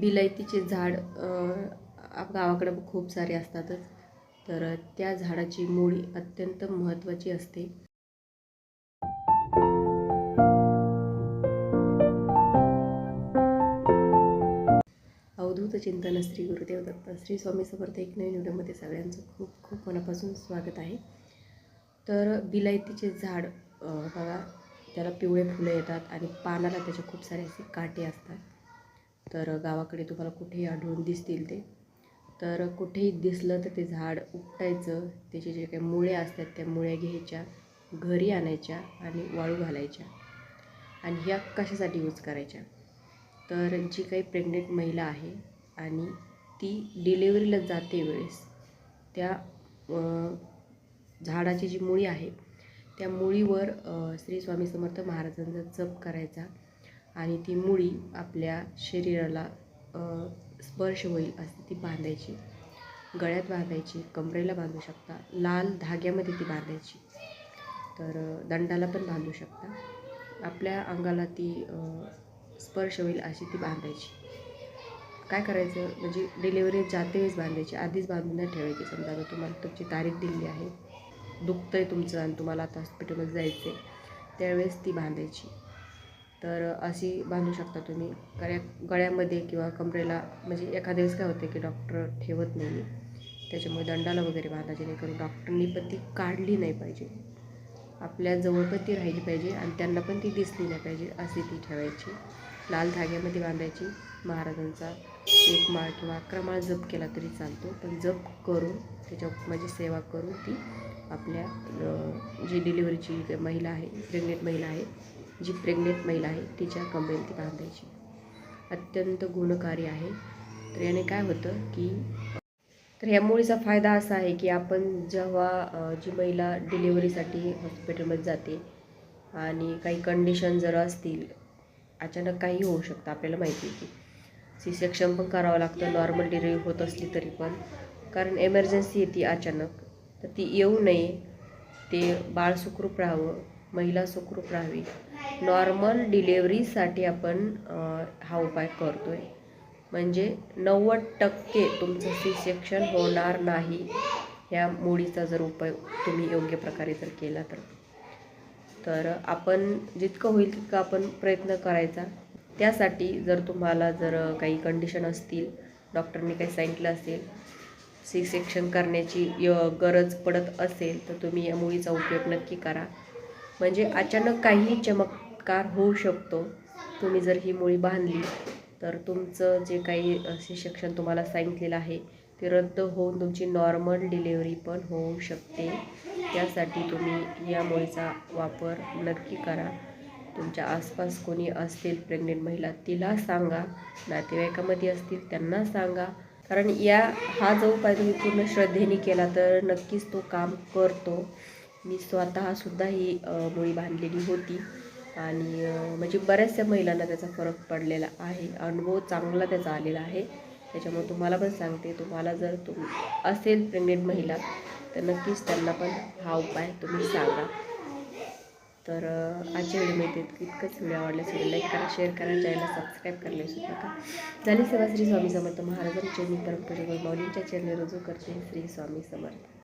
बिलायतीचे झाड आप गावाकडे खूप सारे असतातच. तर त्या झाडाची मुळी अत्यंत महत्त्वाची असते. अवधूत चिंतन श्री गुरुदेव दत्त श्री स्वामी समर्थ एक नवीन व्हिडिओमध्ये सगळ्यांचं खूप खूप मनापासून स्वागत आहे. तर बिलायतीचे झाड बघा त्याला पिवळे फुलं येतात आणि पानाला त्याचे खूप सारे असे काटे असतात. तर गावाकडे तुम्हाला कुठेही आढळून दिसतील ते. तर कुठेही दिसलं तर ते झाड उपटायचं. त्याचे जे काही मुळे असतात त्या मुळ्या घ्यायच्या घरी आणायच्या आणि वाळू घालायच्या आणि ह्या कशासाठी यूज करायच्या? तर जी काही प्रेग्नेंट महिला आहे आणि ती डिलेवरीला जाते वेळेस त्या झाडाची जी मुळी आहे त्या मुळीवर श्री स्वामी समर्थ महाराजांचा जप करायचा. आणि ती मुळी आपल्या शरीराला स्पर्श होईल अशी ती बांधायची. गळ्यात बांधायची कमरेला बांधू शकता लाल धाग्यामध्ये ती बांधायची. तर दंडाला पण बांधू शकता. आपल्या अंगाला ती स्पर्श होईल अशी ती बांधायची. काय करायचं? म्हणजे डिलेवरी जाते वेळेस बांधायची आधीच बांधून नाही ठेवायची. समजा आता तुम्हाला तुमची तारीख दिली आहे दुखतं आहे तुमचं आणि तुम्हाला आता हॉस्पिटलमध्ये जायचं आहे त्यावेळेस ती बांधायची. तर अशी बांधू शकता तुम्ही. गळ्या गळ्यामध्ये किंवा कमरेला म्हणजे एखाद्या वेळेस काय होतं की डॉक्टर ठेवत नाही त्याच्यामुळे दंडाला वगैरे बांधा जेणेकरून डॉक्टरनी पण ती काढली नाही पाहिजे. आपल्या जवळ पण ती राहिली पाहिजे आणि त्यांना पण ती दिसली नाही पाहिजे अशी ती ठेवायची. लाल धाग्यामध्ये बांधायची. महाराजांचा एक माळ किंवा अकरा माळ जप केला तरी चालतो. पण जप करून त्याच्या माझी सेवा करून ती आपल्या जी डिलिव्हरीची महिला आहे प्रेग्नेंट महिला आहे जी प्रेग्नेंट महिला आहे तिच्या कमरेला ती बांधायची अत्यंत गुणकारी आहे. तर याने काय होतं की तर ह्या मुळीचा फायदा असा आहे की आपण जेव्हा जी महिला डिलिव्हरीसाठी हॉस्पिटलमध्ये जाते आणि काही कंडिशन जर असतील अचानक काही होऊ शकतं आपल्याला माहिती आहे की. सी सेक्शन पण करावं लागतं नॉर्मल डिलिव्हरी होत असली तरी पण. कारण एमर्जन्सी येते अचानक तर ती येऊ नये. ते बाळ सुखरूप राहावं महिला सुखरूप राहावी. नॉर्मल डिलेवरीसाठी आपण हा उपाय करतो आहे म्हणजे नव्वद टक्के तुमचं सी सेक्शन होणार नाही. ह्या मुळीचा जर उपाय तुम्ही योग्य प्रकारे जर केला तर. तर आपण जितकं होईल तितकं आपण प्रयत्न करायचा. त्यासाठी जर तुम्हाला जर काही कंडिशन असतील डॉक्टरनी काही सांगितलं असेल सी सेक्शन करण्याची य गरज पडत असेल तर तुम्ही या मुळीचा उपयोग नक्की करा. म्हणजे अचानक काही चमत्कार होऊ शकतो. तुम्ही जर ही मुळी बांधली तर तुमचं जे काही असे शिक्षण तुम्हाला सांगितलेलं आहे ते रद्द होऊन तुमची नॉर्मल डिलेवरी पण होऊ शकते. त्यासाठी तुम्ही या मुळीचा वापर नक्की करा. तुमच्या आसपास कोणी असतील प्रेग्नेंट महिला तिला सांगा. नातेवाईकामध्ये असतील त्यांना सांगा. कारण या हा जो उपाय तुम्ही पूर्ण श्रद्धेने केला तर नक्कीच तो काम करतो. मी स्वतःसुद्धा ही मुळी बांधलेली होती. आणि म्हणजे बऱ्याचशा महिलांना त्याचा फरक पडलेला आहे. अनुभव चांगला त्याचा आलेला आहे. त्याच्यामुळे तुम्हाला पण सांगते तुम्हाला जर तुम असेल प्रेग्नेंट महिला तर नक्कीच त्यांना पण हा उपाय तुम्ही सांगा. तर आजच्या व्हिडिओमध्ये इतकंच व्हिडिओ आवडल्यास व्हिडिओ लाईक करा शेअर करा चॅनलला सबस्क्राईब करायला विसरू नका. झाली सेवा श्री स्वामी समर्थ महाराजांचे मी परमपूजा माऊलींच्या चॅनल रुजू करते. श्री स्वामी समर्थ.